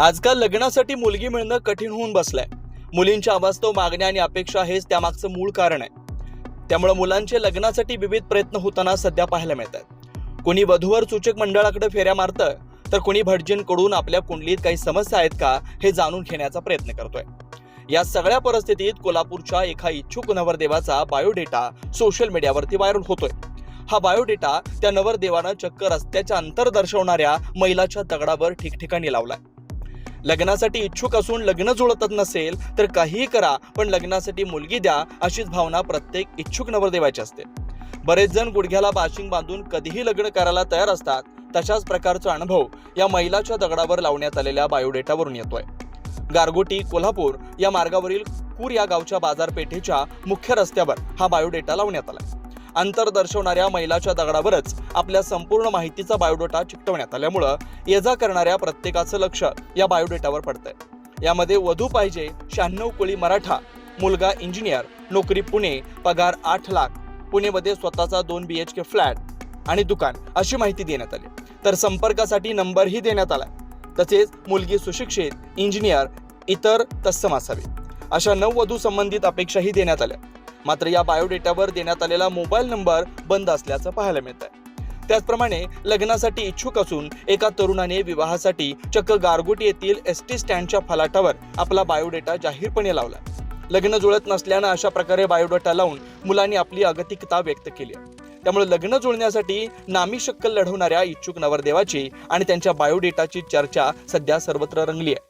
आजकाल लग्नासाठी मुलगी मिळणं कठीण होऊन बसलंय. मुलींच्या अवास्तव मागण्या आणि अपेक्षा हेच त्यामागचं मूळ कारण आहे. त्यामुळे मुलांचे लग्नासाठी विविध प्रयत्न होताना सध्या पाहायला मिळत आहेत कोणी वधूवर सूचक मंडळाकडे फेऱ्या मारतं तर कोणी भटजींकडून आपल्या कुंडलीत काही समस्या आहेत का हे जाणून घेण्याचा प्रयत्न करतोय. या सगळ्या परिस्थितीत कोल्हापूरच्या एका इच्छुक नवरदेवाचा बायोडेटा सोशल मीडियावरती व्हायरल होतोय. हा बायोडेटा त्या नवरदेवानं चक्क रस्त्याच्या अंतर दर्शवणाऱ्या मैलाच्या दगडावर ठिकठिकाणी लावलाय. लग्नासाठी इच्छुक असून लग्न जुळतच नसेल तर काहीही करा पण लग्नासाठी मुलगी द्या अशीच भावना प्रत्येक इच्छुक नवरदेवाची असते. बरेच जण गुडघ्याला बाशिंग बांधून कधीही लग्न करायला तयार असतात तशाच प्रकारचा अनुभव या मैलाच्या दगडावर लावण्यात आलेल्या बायोडेटावरून येतोय. गारगोटी कोल्हापूर या मार्गावरील कूर या गावच्या बाजारपेठेच्या मुख्य रस्त्यावर हा बायोडेटा लावण्यात आला अंतर दर्शवणाऱ्या मैलाच्या दगडावरच आपल्या संपूर्ण माहितीचा बायोडेटा चिकटवण्यात आल्यामुळं ये जा करणाऱ्या प्रत्येकाचं लक्ष या बायोडेटावर पडतंय. यामध्ये वधू पाहिजे शहाण्णव कोळी मराठा मुलगा इंजिनियर नोकरी पुणे पगार आठ लाख पुणेमध्ये स्वतःचा दोन बी एच के फ्लॅट आणि दुकान अशी माहिती देण्यात आली. तर संपर्कासाठी नंबरही देण्यात आला तसेच मुलगी सुशिक्षित इंजिनियर इतर तत्सम असावी. अशा नववधू संबंधित अपेक्षाही देण्यात आल्या. मात्र या बायोडेटावर देण्यात आलेला मोबाईल नंबर बंद असल्याचं पाहायला मिळत आहे त्याचप्रमाणे लग्नासाठी इच्छुक असून एका तरुणाने विवाहासाठी चक्क गारगोटी येथील एस टी स्टँडच्या फलाटावर आपला बायोडेटा जाहीरपणे लावला. लग्न जुळत नसल्यानं अशा प्रकारे बायोडेटा लावून मुलांनी आपली अगतिकता व्यक्त केली त्यामुळे लग्न जुळण्यासाठी नामी शक्कल लढवणाऱ्या इच्छुक नवरदेवाची आणि त्यांच्या बायोडेटाची चर्चा सध्या सर्वत्र रंगली आहे.